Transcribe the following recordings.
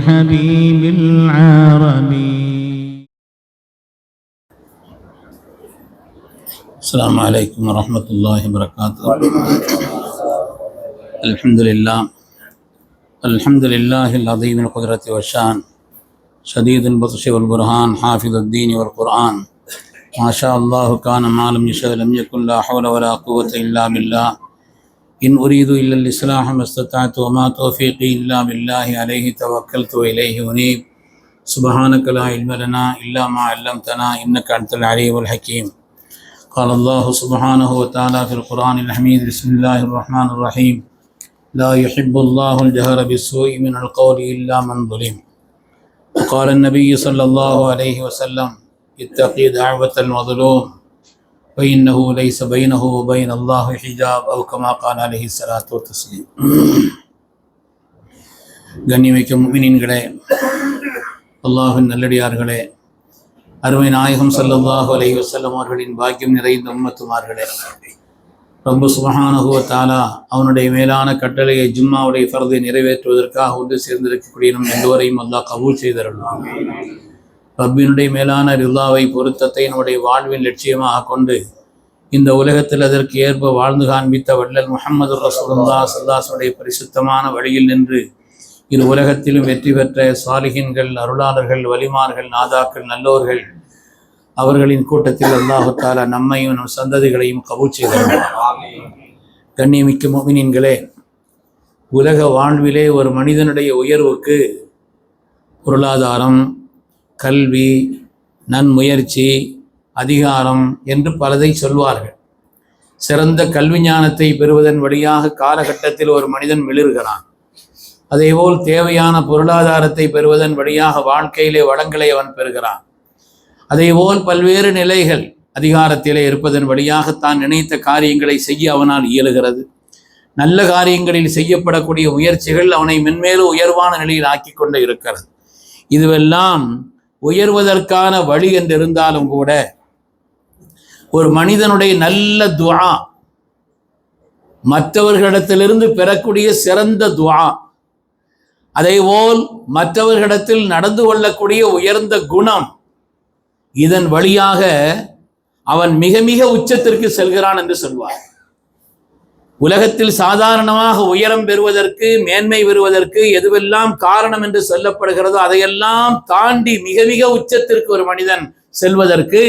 والحبيب العربي. السلام عليكم ورحمة الله وبركاته. الحمد لله. الحمد لله العظيم القدرة والشان. شديد البطش والبرهان حافظ الدين والقرآن. ما شاء الله كان ما لم يشاء لم يكن لا حول ولا قوة إلا بالله. إن أريد إلا الإصلاح ما استطعت وما توفيقي إلا بالله عليه توكلت وإليه أنيب. سبحانك لا علم لنا إلا ما علمتنا إنك أنت العليم الحكيم. قال الله سبحانه وتعالى في القرآن الحميد بسم الله الرحمن الرحيم. لا يحب الله الجهر بالسوء من القول إلا من ظلم. وقال النبي صلى الله عليه وسلم اتقي دعوة المظلوم فإنه ليس بينه وبين الله حجاب أو كما قال عليه الصلاة والتسليم கண்ணியமிக்க முமினின்களே அல்லாஹின் நல்லடியார்களே அருமை நாயகம் ஸல்லல்லாஹு அலைஹி வஸல்லம் அவர்களின் பாக்கியம் நிறைந்த உம்மத்துமார்களே ரப்பு சுபஹானஹு வ தஆலா அவனுடைய மேலான கட்டளையை ஜும்மாவுடைய ஃபர்தை நிறைவேற்றுவதற்காக ஒன்று சேர்ந்திருக்கக்கூடிய நம் எல்லோரையும் அல்லாஹ் கபூல் செய்தருள்வான் ரப்பினுடைய மேலான ரில்லாவை பொருத்தத்தை நம்முடைய வாழ்வின் லட்சியமாக கொண்டு இந்த உலகத்தில் அதற்கு ஏற்ப வாழ்ந்து காண்பித்த வள்ளல் முகமது ரசூலுல்லா சல்லாசுடைய பரிசுத்தமான வழியில் நின்று இரு உலகத்திலும் வெற்றி பெற்ற சாலிகின்கள் அருளாளர்கள் வலிமார்கள் நாதாக்கள் நல்லோர்கள் அவர்களின் கூட்டத்தில் அல்லாஹு நம்மையும் நம் சந்ததிகளையும் கபூல் செய்தார் கண்ணியமிக்க மோமினின்களே உலக வாழ்விலே ஒரு மனிதனுடைய உயர்வுக்கு பொருளாதாரம் கல்வி நன்முயற்சி அதிகாரம் என்று பலதை சொல்வார்கள். சிறந்த கல்வி ஞானத்தை பெறுவதன் வழியாக காலகட்டத்தில் ஒரு மனிதன் மிளிர்கிறான். அதேபோல் தேவையான பொருளாதாரத்தை பெறுவதன் வழியாக வாழ்க்கையிலே வளங்களை அவன் பெறுகிறான். அதேபோல் பல்வேறு நிலைகள் அதிகாரத்திலே இருப்பதன் வழியாக தான் நினைத்த காரியங்களை செய்ய அவனால் இயலுகிறது. நல்ல காரியங்களில் செய்யப்படக்கூடிய முயற்சிகள் அவனை மென்மேலும் உயர்வான நிலையில் ஆக்கி கொண்டு இருக்கிறது. இதுவெல்லாம் உயர்வதற்கான வழி என்று இருந்தாலும் கூட ஒரு மனிதனுடைய நல்ல துவா மற்றவர்களிடத்திலிருந்து பெறக்கூடிய சிறந்த துவா அதேபோல் மற்றவர்களிடத்தில் நடந்து கொள்ளக்கூடிய உயர்ந்த குணம் இதன் வழியாக அவன் மிக மிக உச்சத்திற்கு செல்கிறான் என்று சொல்வார். உலகத்தில் சாதாரணமாக உயரம் பெறுவதற்கு மேன்மை பெறுவதற்கு எதுவெல்லாம் காரணம் என்று சொல்லப்படுகிறதோ அதையெல்லாம் தாண்டி மிக மிக உச்சத்திற்கு ஒரு மனிதன் செல்வதற்கு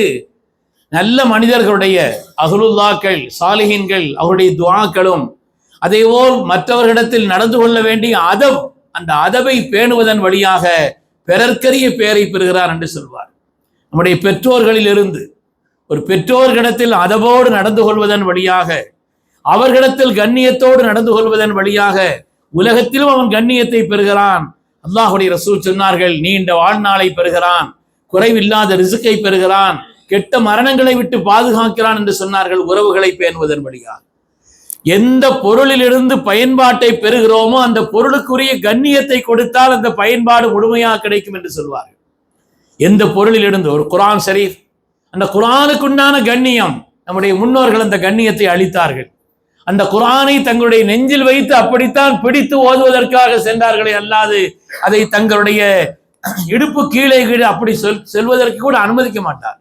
நல்ல மனிதர்களுடைய அகுலுல்லாக்கள் சாலிகின்கள் அவருடைய துவாக்களும் அதேபோல் மற்றவர்களிடத்தில் நடந்து கொள்ள வேண்டிய அதப் அந்த அதவை பேணுவதன் வழியாக பிறர்க்கரிய பெயரை பெறுகிறார் என்று சொல்வார். நம்முடைய பெற்றோர்களில் இருந்து ஒரு பெற்றோர்களிடத்தில் அதவோடு நடந்து கொள்வதன் வழியாக அவர்களிடத்தில் கண்ணியத்தோடு நடந்து கொள்வதன் வழியாக உலகத்திலும் அவன் கண்ணியத்தை பெறுகிறான். அல்லாஹுடைய ரசூல் சொன்னார்கள் நீண்ட வாழ்நாளை பெறுகிறான் குறைவில்லாத ரிசுக்கை பெறுகிறான் கெட்ட மரணங்களை விட்டு பாதுகாக்கிறான் என்று சொன்னார்கள் உறவுகளை பேணுவதன் வழியாக. எந்த பொருளிலிருந்து பயன்பாட்டை பெறுகிறோமோ அந்த பொருளுக்குரிய கண்ணியத்தை கொடுத்தால் அந்த பயன்பாடு முழுமையாக கிடைக்கும் என்று சொல்வார்கள். எந்த பொருளிலிருந்து? ஒரு குரான் ஷரீஃப். அந்த குரானுக்குண்டான கண்ணியம் நம்முடைய முன்னோர்கள் அந்த கண்ணியத்தை அளித்தார்கள். அந்த குரானை தங்களுடைய நெஞ்சில் வைத்து அப்படித்தான் பிடித்து ஓதுவதற்காக சென்றார்களே அல்லாது அதை தங்களுடைய இடுப்பு கீழே கீழே அப்படி சொல் செல்வதற்கு கூட அனுமதிக்க மாட்டார்.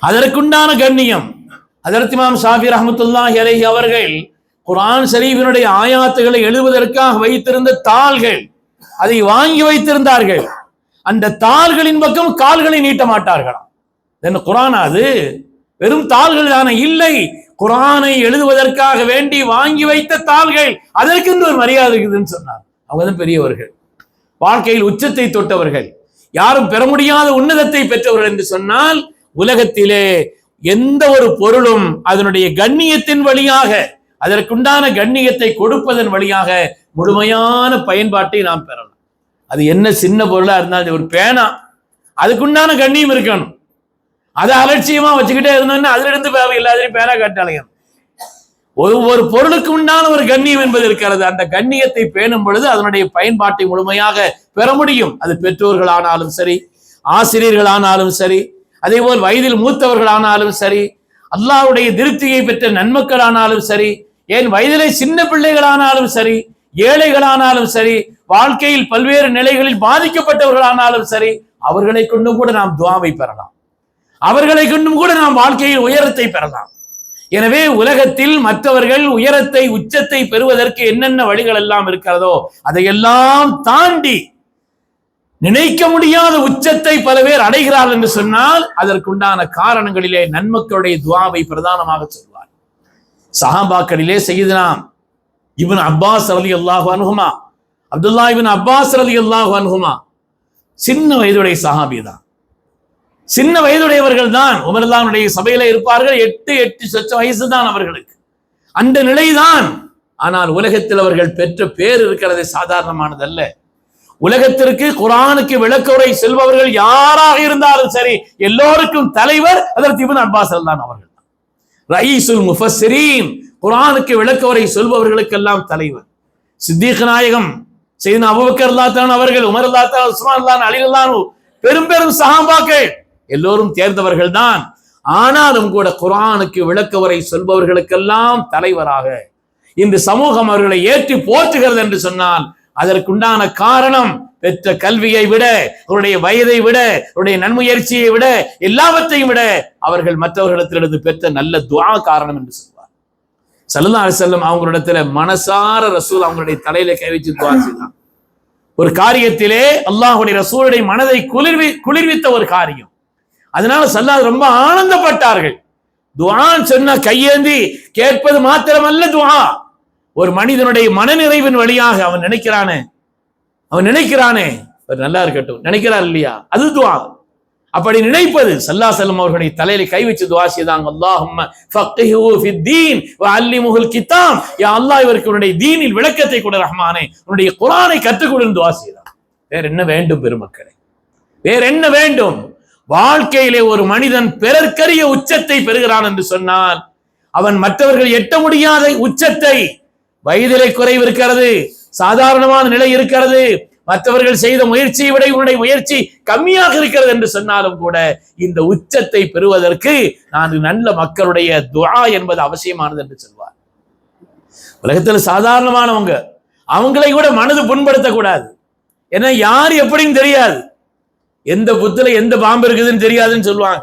அதற்குண்டான கண்ணியம் அதற்கு இமாம் ஷாஃபி ரஹமத்துல்லாஹி அலைஹி அவர்கள் குரான் ஷரீஃபினுடைய ஆயாத்துகளை எழுதுவதற்காக வைத்திருந்த தாள்கள் அதை வாங்கி வைத்திருந்தார்கள். அந்த தாள்களின் பக்கம் கால்களை நீட்ட மாட்டார்களாம். குரான் அது? வெறும் தாள்கள் தானே? இல்லை குரானை எழுதுவதற்காக வேண்டி வாங்கி வைத்த தாள்கள் அதற்கென்று ஒரு மரியாதை இருக்குதுன்னு சொன்னார். அவங்க தான் பெரியவர்கள். வாழ்க்கையில் உச்சத்தை தொட்டவர்கள். யாரும் பெற முடியாத உன்னதத்தை பெற்றவர்கள் என்று சொன்னால் உலகத்திலே எந்த ஒரு பொருளும் அதனுடைய கண்ணியத்தின் வழியாக அதற்குண்டான கண்ணியத்தை கொடுப்பதன் வழியாக முழுமையான பயன்பாட்டை நாம் பெறலாம். அது என்ன சின்ன பொருளா இருந்தாலும் ஒரு பேனா. அதுக்குண்டான கண்ணியம் இருக்கணும். அதை அலட்சியமா வச்சுக்கிட்டே இருந்தோம்னா அதுல இருந்து பேவை இல்லாதே பேனா கட்டாளையும் ஒரு ஒரு பொருளுக்கு உண்டான ஒரு கண்ணியம் என்பது இருக்கிறது. அந்த கண்ணியத்தை பேணும் பொழுது அதனுடைய பயன்பாட்டை முழுமையாக பெற முடியும். அது பெற்றோர்களானாலும் சரி ஆசிரியர்களானாலும் சரி அதே போல் வயதில் மூத்தவர்களானாலும் சரி அல்லாவுடைய திருப்தியை பெற்ற நன்மக்களானாலும் சரி ஏன் வயதிலே சின்ன பிள்ளைகளானாலும் சரி ஏழைகளானாலும் சரி வாழ்க்கையில் பல்வேறு நிலைகளில் பாதிக்கப்பட்டவர்களானாலும் சரி அவர்களை கொண்டும் கூட நாம் துவாவை பெறலாம். அவர்களை கொண்டும் கூட நாம் வாழ்க்கையில் உயரத்தை பெறலாம். எனவே உலகத்தில் மற்றவர்கள் உயரத்தை உச்சத்தை பெறுவதற்கு என்னென்ன வழிகள் எல்லாம் இருக்கிறதோ அதையெல்லாம் தாண்டி நினைக்க முடியாத உச்சத்தை பல பேர் அடைகிறார் என்று சொன்னால் அதற்குண்டான காரணங்களிலே நன்மக்களுடைய துவாவை பிரதானமாக சொல்வார். சஹாபாக்களிலே செய்தனாம் இவன் அப்பாஸ் அலி அல்லாஹு அனுகுமா அப்துல்லா இவன் அப்பாஸ் அலி அல்லாஹு அனுகுமா சின்ன வயதுடைய சஹாபி தான். சின்ன வயதுடையவர்கள் தான் உமர்லானுடைய சபையில இருப்பார்கள். எட்டு எட்டு சொச்ச வயசு தான் அவர்களுக்கு. அந்த நிலைதான். ஆனால் உலகத்தில் அவர்கள் பெற்ற பேர் இருக்கிறது சாதாரணமானதல்ல. உலகத்திற்கு குரானுக்கு விளக்குரை செல்பவர்கள் யாராக இருந்தாலும் சரி எல்லோருக்கும் தலைவர் அதற்கு இவன் அப்பாஸ் தான் அவர்கள். தான் ரயீசுல் முஃபஸ்ரீன் குரானுக்கு விளக்குரை சொல்பவர்களுக்கெல்லாம் தலைவர். சித்திக் நாயகம் செய்தின் அபுபக்கர் அல்லாத்தான் அவர்கள் உமர் அல்லாத்தான் உஸ்மான் அல்லான் அலி அல்லான் பெரும் பெரும் சஹாபாக்கள். எல்லோரும் தேர்ந்தவர்கள் தான் ஆனாலும் கூட குரானுக்கு விளக்கவரை சொல்பவர்களுக்கெல்லாம் தலைவராக. இந்த சமூகம் அவர்களை ஏற்றி போற்றுகிறது என்று சொன்னால் அதற்குண்டான காரணம் பெற்ற கல்வியை விட அவருடைய வயதை விட அவருடைய நன்முயற்சியை விட எல்லாவற்றையும் விட அவர்கள் மற்றவர்களிடத்திலிருந்து பெற்ற நல்ல துவா காரணம் என்று சொல்வார். சல்லா செல்லம் அவங்களிடத்துல மனசார ரசூல் அவங்களுடைய தலையில கை வச்சு துவா செய்தான். ஒரு காரியத்திலே அல்லாஹுடைய ரசூலுடைய மனதை குளிர்வி குளிர்வித்த ஒரு காரியம். அதனால சல்லா ரொம்ப ஆனந்தப்பட்டார்கள். துவான் சொன்ன கையேந்தி கேட்பது மாத்திரமல்ல துவா ஒரு மனிதனுடைய மனநிறைவின் வழியாக அவன் நினைக்கிறானே. அவன் நினைக்கிறானே. நல்லா இருக்கட்டும். நினைக்கிறார் இல்லையா? அது துவா அப்படி நினைப்பது சல்லா செல்லம் அவர்களுடைய தலையில கை வச்சு துவா செய்தாங்க. அல்லாஹும் கித்தாம் யா அல்லாஹ் இவருக்கு உன்னுடைய தீனில் விளக்கத்தை கொடு ரஹ்மானே. உன்னுடைய குரானை கற்றுக் கொடுன்னு துவா செய்தான். வேற என்ன வேண்டும் பெருமக்களே? வேற என்ன வேண்டும்? வாழ்க்கையிலே ஒரு மனிதன் பிறர்க்கரிய உச்சத்தை பெறுகிறான் என்று சொன்னால் அவன் மற்றவர்கள் எட்ட முடியாத உச்சத்தை வயதிலே குறைவு இருக்கிறது சாதாரணமான நிலை இருக்கிறது மற்றவர்கள் செய்த முயற்சியை விட உன்னுடைய முயற்சி கம்மியாக இருக்கிறது என்று சொன்னாலும் கூட இந்த உச்சத்தை பெறுவதற்கு நான் நல்ல மக்களுடைய துவா என்பது அவசியமானது என்று சொல்வார். உலகத்தில் சாதாரணமானவங்க அவங்களை கூட மனது புண்படுத்தக்கூடாது. ஏன்னா யார் எப்படின்னு தெரியாது. எந்த புத்துல எந்த பாம்பு இருக்குதுன்னு தெரியாதுன்னு சொல்லுவாங்க.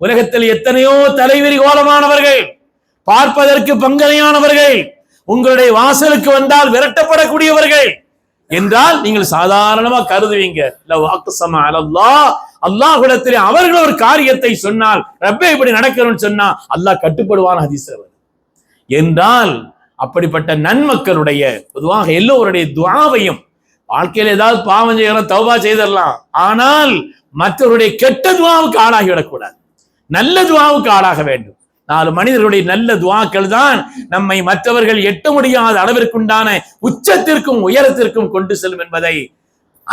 உலகத்தில் எத்தனையோ தலைவிரி கோலமானவர்கள் பார்ப்பதற்கு பங்கனையானவர்கள் உங்களுடைய வாசலுக்கு வந்தால் விரட்டப்படக்கூடியவர்கள் என்றால் நீங்கள் சாதாரணமா கருதுவீங்க. லவ் அவர்கள் ஒரு காரியத்தை சொன்னால் ரப்பே இப்படி நடக்கணும்னு சொன்னா அல்லாஹ் கட்டுப்படுவான் ஹதீஸ் என்றால் அப்படிப்பட்ட நன்மக்களுடைய பொதுவாக எல்லோருடைய துவாவையும் வாழ்க்கையில ஏதாவது பாவம் செய்யலாம் தௌபா செய்திடலாம். ஆனால் மற்றவருடைய கெட்ட துவாவுக்கு ஆளாகிவிடக்கூடாது. நல்ல துவாவுக்கு ஆளாக வேண்டும். நாலு மனிதர்களுடைய நல்ல துவாக்கள் தான் நம்மை மற்றவர்கள் எட்ட முடியாத அளவிற்குண்டான உச்சத்திற்கும் உயரத்திற்கும் கொண்டு செல்லும் என்பதை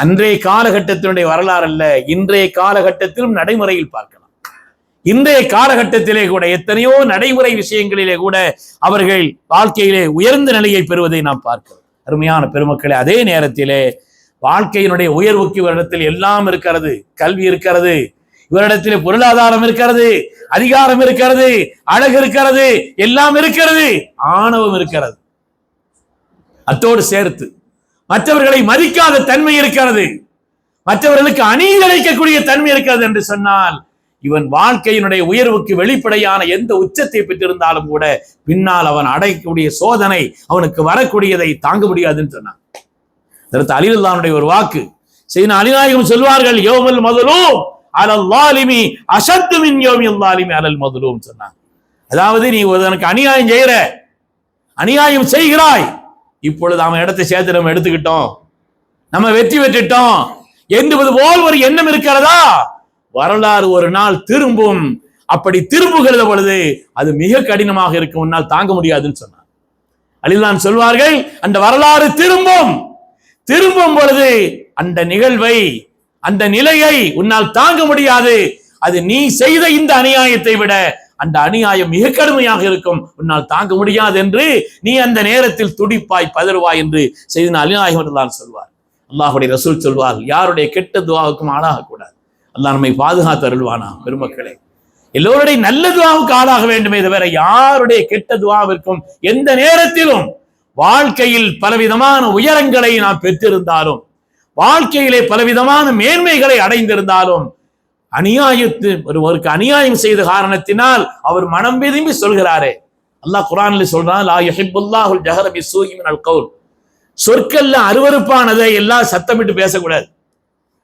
அன்றைய காலகட்டத்தினுடைய வரலாறு அல்ல இன்றைய காலகட்டத்திலும் நடைமுறையில் பார்க்கலாம். இன்றைய காலகட்டத்திலே கூட எத்தனையோ நடைமுறை விஷயங்களிலே கூட அவர்கள் வாழ்க்கையிலே உயர்ந்த நிலையை பெறுவதை நாம் பார்க்கிறோம். அருமையான பெருமக்களே அதே நேரத்திலே வாழ்க்கையினுடைய உயர்வுக்கு இவரிடத்தில் எல்லாம் இருக்கிறது. கல்வி இருக்கிறது. இவரிடத்தில் பொருளாதாரம் இருக்கிறது. அதிகாரம் இருக்கிறது. அழகு இருக்கிறது. எல்லாம் இருக்கிறது. ஆணவம் இருக்கிறது. அத்தோடு சேர்த்து மற்றவர்களை மதிக்காத தன்மை இருக்கிறது. மற்றவர்களுக்கு அநீதி தன்மை இருக்கிறது என்று சொன்னால் இவன் வாழ்க்கையினுடைய உயர்வுக்கு வெளிப்படையான எந்த உச்சத்தை பெற்றிருந்தாலும் கூட பின்னால் அவன் அடையக்கூடிய சோதனை அவனுக்கு வரக்கூடியதை தாங்க முடியாதுன்னு சொன்னான். அடுத்து அலிலுல்லானுடைய ஒரு வாக்கு செய்த அலிநாயகம் சொல்வார்கள் யோமல் மதுலும் அலல் வாலிமி அசத்து மின் யோமியல் லாலிமி அலல் மதுலும் சொன்னான். அதாவது நீ ஒருவனுக்கு அநியாயம் செய்கிற அநியாயம் செய்கிறாய் இப்பொழுது அவன் இடத்தை சேர்த்து நம்ம எடுத்துக்கிட்டோம் நம்ம வெற்றி பெற்றுட்டோம் என்பது போல் ஒரு எண்ணம் இருக்கிறதா? வரலாறு ஒரு நாள் திரும்பும். அப்படி திரும்புகிற பொழுது அது மிக கடினமாக இருக்கும். உன்னால் தாங்க முடியாதுன்னு சொன்னார் அலிதான் சொல்வார்கள் அந்த வரலாறு திரும்பும். திரும்பும் பொழுது அந்த நிகழ்வை அந்த நிலையை உன்னால் தாங்க முடியாது. அது நீ செய்த இந்த அநியாயத்தை விட அந்த அநியாயம் மிக கடுமையாக இருக்கும். உன்னால் தாங்க முடியாது என்று நீ அந்த நேரத்தில் துடிப்பாய் பதறுவாய் என்று செய்த அநியாயம் தான் சொல்வார். அல்லாஹுடைய ரசூல் சொல்வார் யாருடைய கெட்ட துவாவுக்கும் ஆளாகக்கூடாது அல்லாஹ் நம்மை பாதுகாத்து அருள்வானா பெருமக்களே. எல்லோருடைய நல்ல துவாவுக்கு ஆளாக வேண்டுமே தவிர யாருடைய கெட்ட துவாவிற்கும் எந்த நேரத்திலும் வாழ்க்கையில் பலவிதமான உயரங்களை நாம் பெற்றிருந்தாலும் வாழ்க்கையிலே பலவிதமான மேன்மைகளை அடைந்திருந்தாலும் அநியாயத்து ஒருவருக்கு அநியாயம் செய்த காரணத்தினால் அவர் மனம் விரும்பி சொல்கிறாரே. அல்லாஹ் குரான்ல சொல்றான் லா யுஹிப்புல்லாஹுல் சொற்கள்ல அருவருப்பானதை எல்லாம் சத்தமிட்டு பேசக்கூடாது.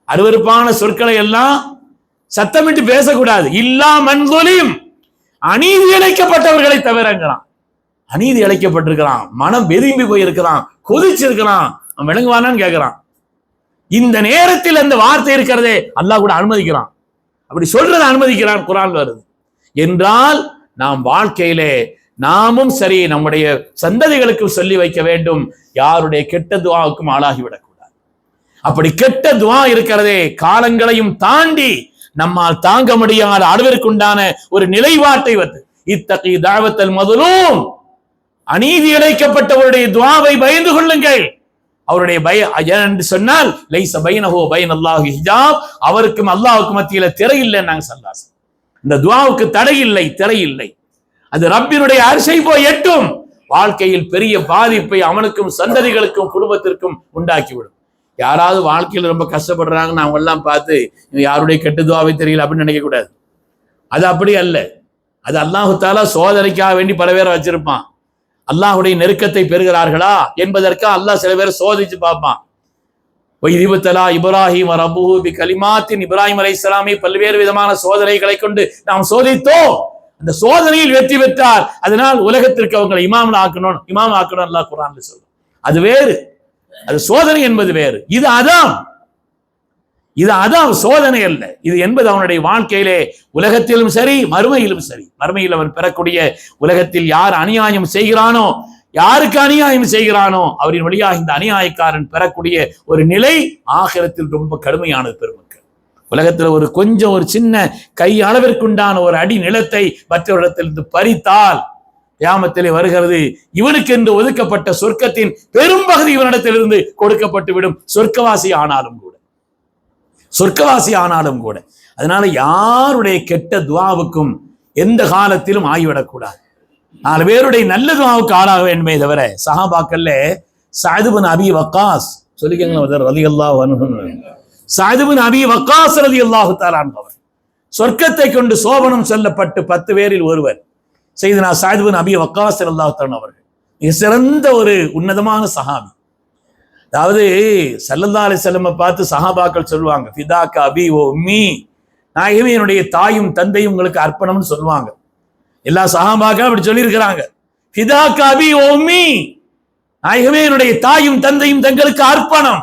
அருவருப்பான சொற்களை எல்லாம் சத்தமிட்டு பேசக்கூடாது. இல்லா மண்தொலியும் அநீதி இழைக்கப்பட்டவர்களை தவிரங்கிறான் அநீதி இழைக்கப்பட்டிருக்கிறான் மனம் வெதும்பி போயிருக்கிறான் கொதிச்சிருக்கிறான் அவன் விளங்குவானான்னு கேட்கிறான் இந்த நேரத்தில் அந்த வார்த்தை இருக்கிறதே அல்லாஹ் கூட அனுமதிக்கிறான். அப்படி சொல்றதை அனுமதிக்கிறான் குரான் வருது. என்றால் நாம் வாழ்க்கையிலே நாமும் சரி நம்முடைய சந்ததிகளுக்கும் சொல்லி வைக்க வேண்டும். யாருடைய கெட்ட துவாவுக்கும் ஆளாகிவிடக்கூடாது. அப்படி கெட்ட துவா இருக்கிறதே காலங்களையும் தாண்டி நம்மால் தாங்க முடியாத அளவிற்குண்டான ஒரு நிலைவாட்டை வந்து இத்தகைய தாவத்தல் முதலும். அநீதி இழைக்கப்பட்டவருடைய துவாவை பயந்து கொள்ளுங்கள். அவருடைய பய என்று சொன்னால் லைச பைனஹோ பயன் அல்லாஹு ஹிஜாப் அவருக்கும் அல்லாஹுக்கு மத்தியில திரை இல்லைன்னாங்க சல்லாஸ். இந்த துவாவுக்கு தடை இல்லை திரை இல்லை. அது ரப்பினுடைய அரிசை போய் எட்டும். வாழ்க்கையில் பெரிய பாதிப்பை அவனுக்கும் சந்ததிகளுக்கும் குடும்பத்திற்கும் உண்டாக்கிவிடும். யாராவது வாழ்க்கையில் ரொம்ப கஷ்டப்படுறாங்கன்னு அவங்க எல்லாம் பார்த்து யாருடைய கெட்டதுவாவே தெரியல அப்படின்னு நினைக்கக்கூடாது அது அப்படி அல்ல. அது அல்லாஹுத்தால சோதனைக்காக வேண்டி பல பேரை வச்சிருப்பான். அல்லாஹுடைய நெருக்கத்தை பெறுகிறார்களா என்பதற்காக அல்லாஹ் சில பேரை சோதிச்சு பார்ப்பான். வைதிபத்தலா இப்ராஹிம் ரபுஹு பி கலிமாத்தின் இப்ராஹிம் அலை இஸ்லாமை பல்வேறு விதமான சோதனைகளை கொண்டு நாம் சோதித்தோம். அந்த சோதனையில் வெற்றி பெற்றார். அதனால் உலகத்திற்கு அவங்களை இமாம் ஆக்கணும் இமாம் ஆக்கணும் அல்லாஹ் குரான்ல சொல்லும் அது வேறு. அது சோதனை என்பது வேறு. இது அதான் இது அதான் சோதனை அல்ல. இது என்பது அவனுடைய வாழ்க்கையிலே உலகத்திலும் சரி மறுமையிலும் சரி. மறுமையில் அவன் பெறக்கூடிய உலகத்தில் யார் அநியாயம் செய்கிறானோ யாருக்கு அநியாயம் செய்கிறானோ அவரின் வழியாக இந்த அநியாயக்காரன் பெறக்கூடிய ஒரு நிலை ஆகிரத்தில் ரொம்ப கடுமையானது பெருமக்கள். உலகத்தில் ஒரு கொஞ்சம் ஒரு சின்ன கை அளவிற்குண்டான ஒரு அடி நிலத்தை மற்றவரிடத்திலிருந்து பறித்தால் கியாமத்திலே வருகிறது. இவனுக்கு என்று ஒதுக்கப்பட்ட சொர்க்கத்தின் பெரும்பகுதி இவனிடத்திலிருந்து கொடுக்கப்பட்டு விடும் சொர்க்கவாசி ஆனாலும் கூட. சொர்க்கவாசி ஆனாலும் கூட. அதனால யாருடைய கெட்ட துவாவுக்கும் எந்த காலத்திலும் ஆகிவிடக்கூடாது நாலு பேருடைய நல்ல துவாவுக்கு ஆளாக வேண்டுமே தவிர சஹாபாக்கல்ல சாதுபன் அபி வக்காஸ் சொல்லிக்கங்களா ரதி அல்லாஹ் சாதுபன் அபி வக்காஸ் ரதி அல்லாஹு தாலான்பவர் சொர்க்கத்தை கொண்டு சோபனம் சொல்லப்பட்டு பத்து பேரில் ஒருவர். செய்தனா சாதுபன் அபி வக்காஸ் அல்லாஹு அவர்கள். மிக சிறந்த ஒரு உன்னதமான சஹாபி. அதாவது சல்லல்லா அலி செல்லமை பார்த்து சஹாபாக்கள் சொல்லுவாங்க ஃபிதாக்க அபி ஓ மீ நாயகமே என்னுடைய தாயும் தந்தையும் உங்களுக்கு அர்ப்பணம்னு சொல்லுவாங்க. எல்லா சஹாபாக்களும் அப்படி சொல்லியிருக்கிறாங்க. ஃபிதாக்க அபி ஓ மீ நாயகமே என்னுடைய தாயும் தந்தையும் தங்களுக்கு அர்ப்பணம்.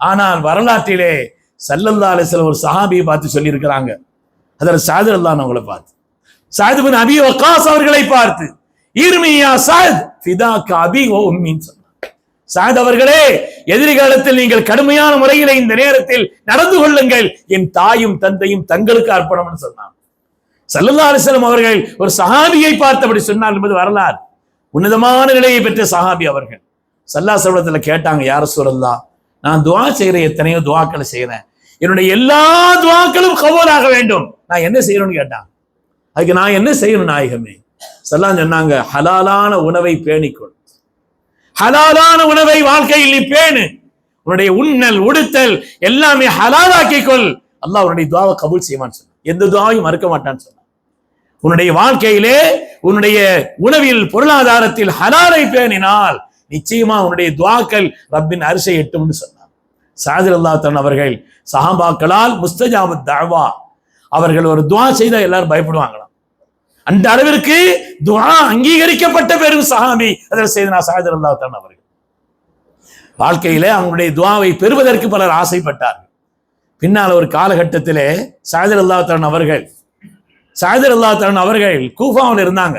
ஆனால் வரலாற்றிலே சல்லல்லா அலிஸ்லம் ஒரு சஹாபியை பார்த்து சொல்லியிருக்கிறாங்க. அதில் சாதர் அல்லான்னு அவங்களை பார்த்து. சாது பின் அபி வக்காஸ் அவர்களை பார்த்து ஈர்மியா சாத் ஃபிதாக்க அபி ஓ உம்மின்னு சொன்னாங்க சாத் அவர்களே எதிர்காலத்தில் நீங்கள் கடுமையான முறையில் இந்த நேரத்தில் நடந்து கொள்ளுங்கள். என் தாயும் தந்தையும் தங்களுக்கு அர்ப்பணம்னு சொன்னான். சல்லல்லா அலிஸ்லம் அவர்கள் ஒரு சஹாபியை பார்த்தபடி சொன்னார் என்பது வரலாறு. உன்னதமான நிலையை பெற்ற சஹாபி அவர்கள். சல்லா சபலத்துல கேட்டாங்க யார சொல்லலா நான் துவா செய்கிறேன் எத்தனையோ துவாக்களை செய்கிறேன் என்னுடைய எல்லா துவாக்களும் கபோலாக வேண்டும். நான் என்ன செய்யணும்னு கேட்டான். அதுக்கு நான் என்ன செய்யணும் நாயகமே? சொல்லாம் சொன்னாங்க ஹலாலான உணவை பேணிக்கொள். ஹலாலான உணவை வாழ்க்கையில் நீ பேணு. உன்னுடைய உண்ணல் உடுத்தல் எல்லாமே ஹலாலாக்கிக்கொள். அல்லாஹ் உன்னுடைய துவாவை கபூல் செய்வான்னு சொன்னான். எந்த துவாவையும் மறுக்க மாட்டான்னு சொன்னான். உன்னுடைய வாழ்க்கையிலே உன்னுடைய உணவில் பொருளாதாரத்தில் ஹலாலை பேணினால் நிச்சயமா உன்னுடைய துவாக்கள் ரப்பின் அரிசை எட்டும்னு சொன்னான். சாதிர் அல்லாத்தன் அவர்கள் சஹாபாக்களால் முஸ்தஜாபு தாவா அவர்கள் ஒரு துவா செய்தால் எல்லாரும் பயப்படுவாங்களாம். அந்த அளவிற்கு துவா அங்கீகரிக்கப்பட்ட பெரும் சஹாபி அதில் செய்தனா சாயதர் அல்லாத்தான் அவர்கள். வாழ்க்கையில அவங்களுடைய துவாவை பெறுவதற்கு பலர் ஆசைப்பட்டார்கள். பின்னால் ஒரு காலகட்டத்திலே சாயதர் அல்லாத்தான் அவர்கள் சாயதர் அல்லாத்தான் அவர்கள் கூஃபாவில் இருந்தாங்க.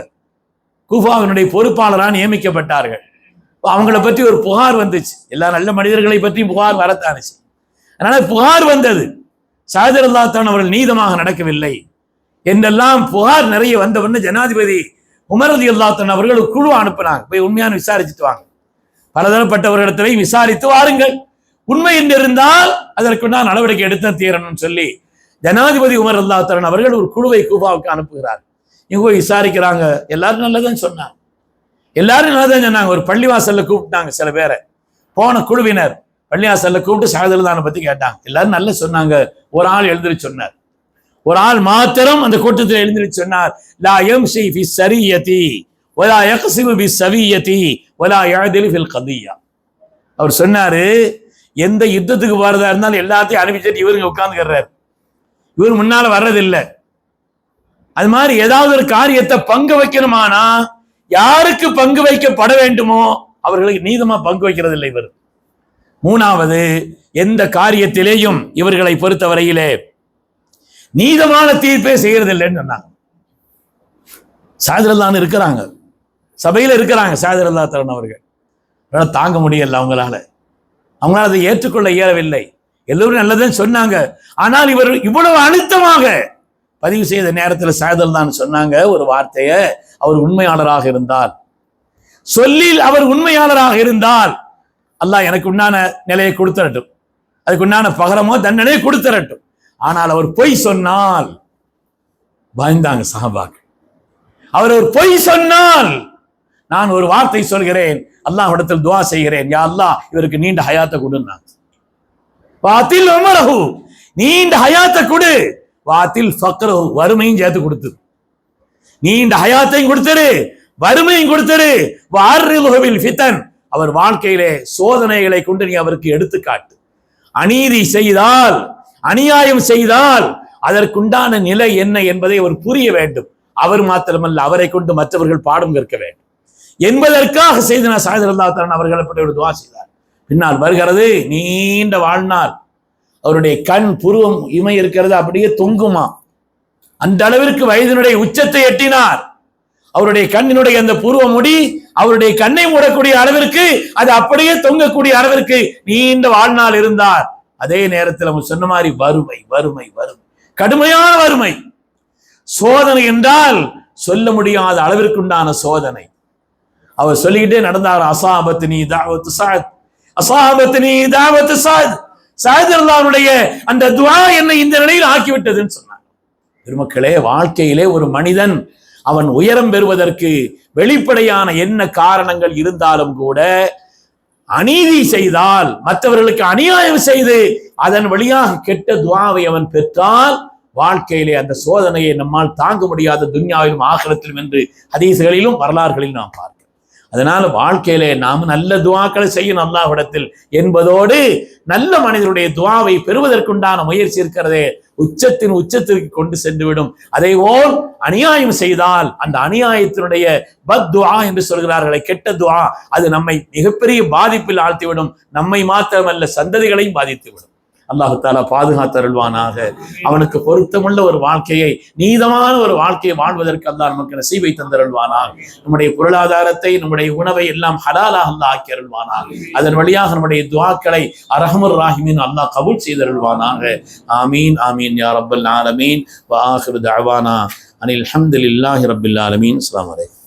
கூஃபாவினுடைய பொறுப்பாளராக நியமிக்கப்பட்டார்கள். அவங்கள பற்றி ஒரு புகார் வந்துச்சு. எல்லா நல்ல மனிதர்களை பற்றி புகார் வரத்தானுச்சு. அதனால புகார் வந்தது. சாயதர் அல்லாத்தான் அவர்கள் நீதமாக நடக்கவில்லை. என்றெல்லாம் புகார் நிறைய வந்தவொன்னு ஜனாதிபதி உமரதி அல்லாத்தன் அவர்கள் ஒரு குழு அனுப்புனாங்க. போய் உண்மையான விசாரிச்சுட்டு வாங்க. பலதரப்பட்டவர்களிடத்திலையும் விசாரித்து வாருங்கள். உண்மை என்று இருந்தால் நான் நடவடிக்கை எடுத்த தீரணும்னு சொல்லி ஜனாதிபதி உமர் அல்லாத்தரன் அவர்கள் ஒரு குழுவை கூபாவுக்கு அனுப்புகிறார். இங்க போய் விசாரிக்கிறாங்க. எல்லாரும் நல்லதுன்னு சொன்னாங்க. எல்லாரும் நல்லதான் சொன்னாங்க. ஒரு பள்ளிவாசல்ல கூப்பிட்டாங்க சில பேரை. போன குழுவினர் பள்ளிவாசல்ல கூப்பிட்டு சாதல்தானை பத்தி கேட்டாங்க. எல்லாரும் நல்லா சொன்னாங்க. ஒரு ஆள் எழுந்திரி சொன்னார். ஒரு ஆள் மாத்திரம் அந்த கூட்டத்தில் எழுந்திரி சொன்னார் லா யம்ஷி ஃபி சரியதி ஒலா யக்ஸிபு பி சவியதி ஒலா எழுதில் ஃபில் கதியா அவர் சொன்னாரு எந்த யுத்தத்துக்கு போறதா இருந்தாலும் எல்லாத்தையும் அனுப்பிச்சிட்டு இவருங்க உட்காந்துக்கிறார் இவர் முன்னால வர்றதில்லை. அது மாதிரி ஏதாவது ஒரு காரியத்தை பங்கு வைக்கணுமானா யாருக்கு பங்கு வைக்கப்பட வேண்டுமோ அவர்களுக்கு நீதமா பங்கு வைக்கிறது இல்லை இவர். மூணாவது எந்த காரியத்திலேயும் இவர்களை பொறுத்தவரையிலே நீதமான தீர்ப்பே செய்யறது இல்லைன்னு சொன்னாங்க சாதிரல்லான்னு இருக்கிறாங்க. சபையில இருக்கிறாங்க சாதிரல்லா தரன் அவர்கள். தாங்க முடியல அவங்களால. அவங்களால அதை ஏற்றுக்கொள்ள இயலவில்லை. எல்லோரும் நல்லதுன்னு சொன்னாங்க. ஆனால் இவர் இவ்வளவு அழுத்தமாக பதிவு செய்த நேரத்தில் சாதல் தான் சொன்னாங்க. ஒரு வார்த்தையை அவர் உண்மையாளராக இருந்தார். சொல்லில் அவர் உண்மையாளராக இருந்தால் அல்லாஹ் எனக்கு உண்டான நிலையை கொடுத்துடட்டும் அதுக்கு உண்டான பகரமோ தண்டனையை கொடுத்துடட்டும் ஆனால் அவர் பொய் சொன்னால் பயந்தாங்க சஹாபாக்கள். அவர் ஒரு பொய் சொன்னால் நான் ஒரு வார்த்தை சொல்கிறேன் அல்லாஹ் இடத்தில் துவா செய்கிறேன். யா அல்லாஹ் இவருக்கு நீண்ட ஹயாத்தை கொடுன்னாங்க வாத்தில் உமரஹு நீண்ட ஹயாத்தை கொடு. வாத்தில் ஃபக்ரஹு வறுமையும் சேர்த்து கொடுத்து நீண்ட ஹயாத்தையும் கொடுத்துரு வறுமையும் கொடுத்துரு. வாரில் ஃபித்தன் அவர் வாழ்க்கையிலே சோதனைகளை கொண்டு நீ அவருக்கு எடுத்துக்காட்டு. அநீதி செய்தால் அநியாயம் செய்தால் அதற்குண்டான நிலை என்ன என்பதை அவர் புரிய வேண்டும். அவர் மாத்திரமல்ல அவரை கொண்டு மற்றவர்கள் பாடம் கற்க வேண்டும். என்பதற்காக செய்தனா சாயதரல்லாத்தரன் அவர்கள் அப்படி ஒரு துவா செய்தார். பின்னால் வருகிறது நீண்ட வாழ்நாள். அவருடைய கண் புருவம் இமை இருக்கிறது அப்படியே தொங்குமா? அந்த அளவிற்கு வயதினுடைய உச்சத்தை எட்டினார். அவருடைய கண்ணினுடைய அந்த புருவ முடி அவருடைய கண்ணை மூடக்கூடிய அளவிற்கு அது அப்படியே தொங்கக்கூடிய அளவிற்கு நீண்ட வாழ்நாள் இருந்தார். அதே நேரத்தில் அவங்க சொன்ன மாதிரி வறுமை வறுமை வறுமை. கடுமையான வறுமை. சோதனை என்றால் சொல்ல முடியாத அளவிற்குண்டான சோதனை. அவர் சொல்லிக்கிட்டே நடந்தார் அசாபத்தினி நீ தாவத்து சாத். அசாபத்தினி நீ தாவத்து சாத். சாயதல்லாருடைய அந்த துவா என்னை இந்த நிலையில் ஆக்கிவிட்டதுன்னு சொன்னார். பெருமக்களே வாழ்க்கையிலே ஒரு மனிதன் அவன் உயரம் பெறுவதற்கு வெளிப்படையான என்ன காரணங்கள் இருந்தாலும் கூட அநீதி செய்தால் மற்றவர்களுக்கு அநியாயம் செய்து அதன் வழியாக கெட்ட துவாவை அவன் பெற்றால் வாழ்க்கையிலே அந்த சோதனையை நம்மால் தாங்க முடியாத துன்யாவிலும் ஆகலத்திலும் என்று ஹதீசுகளிலும் வரலாறுகளில் நாம் பார்க்கிறோம். அதனால வாழ்க்கையிலே நாம் நல்ல துவாக்களை செய்யணும் அல்லாஹ்விடத்தில் என்பதோடு நல்ல மனிதனுடைய துவாவை பெறுவதற்குண்டான முயற்சி இருக்கிறதே உச்சத்தின் உச்சத்திற்கு கொண்டு சென்றுவிடும். அதை போல் அநியாயம் செய்தால் அந்த அநியாயத்தினுடைய பத் துவா என்று சொல்கிறார்களே கெட்ட துவா அது நம்மை மிகப்பெரிய பாதிப்பில் ஆழ்த்திவிடும். நம்மை மாத்திரமல்ல சந்ததிகளையும் பாதித்துவிடும். அல்லாஹாலா பாதுகாத்தருள்வானாக அவனுக்கு பொருத்தமுள்ள ஒரு வாழ்க்கையை நீதமான ஒரு வாழ்க்கையை வாழ்வதற்கு அல்லாஹ் நமக்கு நசீவை தந்தருள்வானாக. நம்முடைய பொருளாதாரத்தை நம்முடைய உணவை எல்லாம் ஹலாலாக அல்லாஹ் ஆக்கி அருள்வானாக. அதன் வழியாக நம்முடைய துவாக்களை அரஹமர் ராஹிமின் அல்லாஹ் கபூல் செய்தருள்வானாக. ஆமீன் ஆமீன் யார் ரப்பல் ஆலமீன். வாஹிரு தஅவானா. அனில் ஹம்துலில்லாஹி ரபில் ஆலமீன். அஸ்ஸலாமு வலைக்கம்